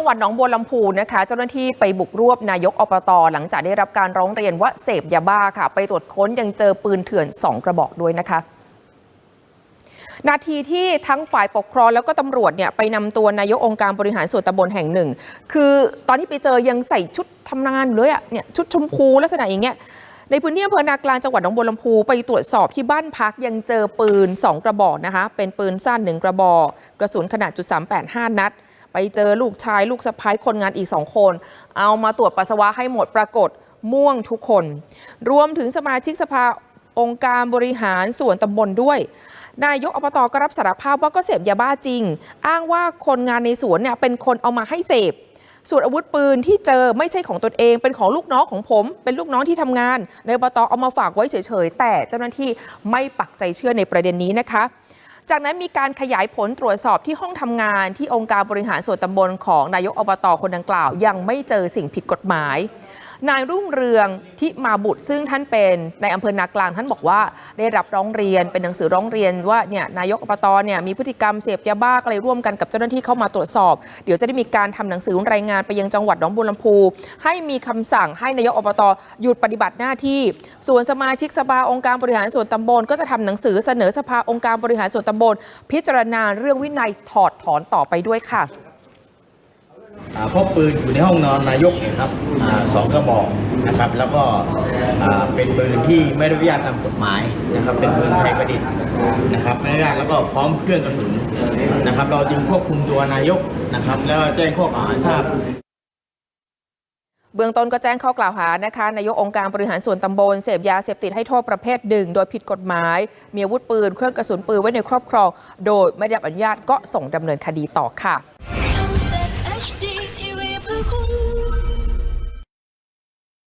จังหวัดหนองบัวลำพูนะคะ เจ้าหน้าที่ไปบุกรวบนายกอบตหลังจากได้รับการร้องเรียนว่าเสพยาบ้าค่ะ ไปตรวจค้นยังเจอปืนเถื่อน 2 กระบอกด้วยนะคะ นาทีที่ทั้งฝ่ายปกครองแล้วก็ตำรวจเนี่ยไปนำตัวนายกองค์การบริหารส่วนตำบลแห่งหนึ่ง คือตอนที่ไปเจอยังใส่ชุดทำงานเลยอะเนี่ยชุดชมพูลักษณะอย่างเงี้ยในพื้นที่อำเภอนากลางจังหวัดหนองบัวลำพูไปตรวจสอบที่บ้านพักยังเจอปืน 2 กระบอกนะคะ เป็นปืนสั้น 1 กระบอก กระสุนขนาดจุด385 นัด ไปเจอลูกชายลูกสะพ้ายคนงานอีก2คน เอามาตรวจปัสสาวะให้หมดปรากฏม่วงทุกคน รวมถึงสมาชิกสภาองค์การบริหารส่วนตำบลด้วย นายกอบตก็รับสารภาพว่าก็เสพยาบ้าจริง อ้างว่าคนงานในสวนเนี่ยเป็นคนเอามาให้เสพส่วนอาวุธปืนที่เจอไม่ใช่ของตนเอง เป็นของลูกน้องของผม เป็นลูกน้องที่ทำงาน ในอบตเอามาฝากไว้เฉยๆ แต่เจ้าหน้าที่ไม่ปักใจเชื่อในประเด็นนี้นะคะ จากนั้นมีการขยายผลตรวจสอบที่ห้องทำงานที่องค์การบริหารส่วนตำบลของนายกอบตคนดังกล่าว ยังไม่เจอสิ่งผิดกฎหมาย นายรุ่งเรืองทิมาบุตรซึ่งท่านเป็นในอำเภอนากลางท่านบอกว่าได้รับร้องเรียนเป็นหนังสือร้องเรียนว่าเนี่ยนายกอบตเนี่ยมีพฤติกรรมเสพยาบ้าก็เลยร่วมกันกับเจ้าหน้าที่เข้ามาตรวจสอบ เดี๋ยวจะได้มีการทำหนังสือรายงานไปยังจังหวัดหนองบัวลำพู ให้มีคำสั่งให้นายกอบตหยุดปฏิบัติหน้าที่ ส่วนสมาชิกสภาองค์การบริหารส่วนตำบล ก็จะทำหนังสือเสนอสภาองค์การบริหารส่วนตำบล พิจารณาเรื่องวินัยถอดถอนต่อไปด้วยค่ะ พบปืนอยู่ในห้องนอนนายกเนี่ยครับอสองกระบอกนะครับ แล้วก็เป็นปืนที่ไม่ได้อนุญาตตามกฎหมายนะครับ เป็นปืนไทยประดิษฐ์นะครับไม่ได้อนุญาตแล้วก็พร้อมเครื่องกระสุนนะครับ เราจึงควบคุมตัวนายกนะครับ แล้วแจ้งข้อกล่าวหาทราบเบื้องต้นก็แจ้งข้อกล่าวหานะคะนายกองค์การบริหารส่วนตำบลเสพยาเสพติดให้โทษประเภทหนึ่งโดยผิดกฎหมาย มีอาวุธปืน เครื่องกระสุนปืนไว้ในครอบครอง โดยไม่ได้รับอนุญาตก็ส่งดำเนินคดีต่อค่ะ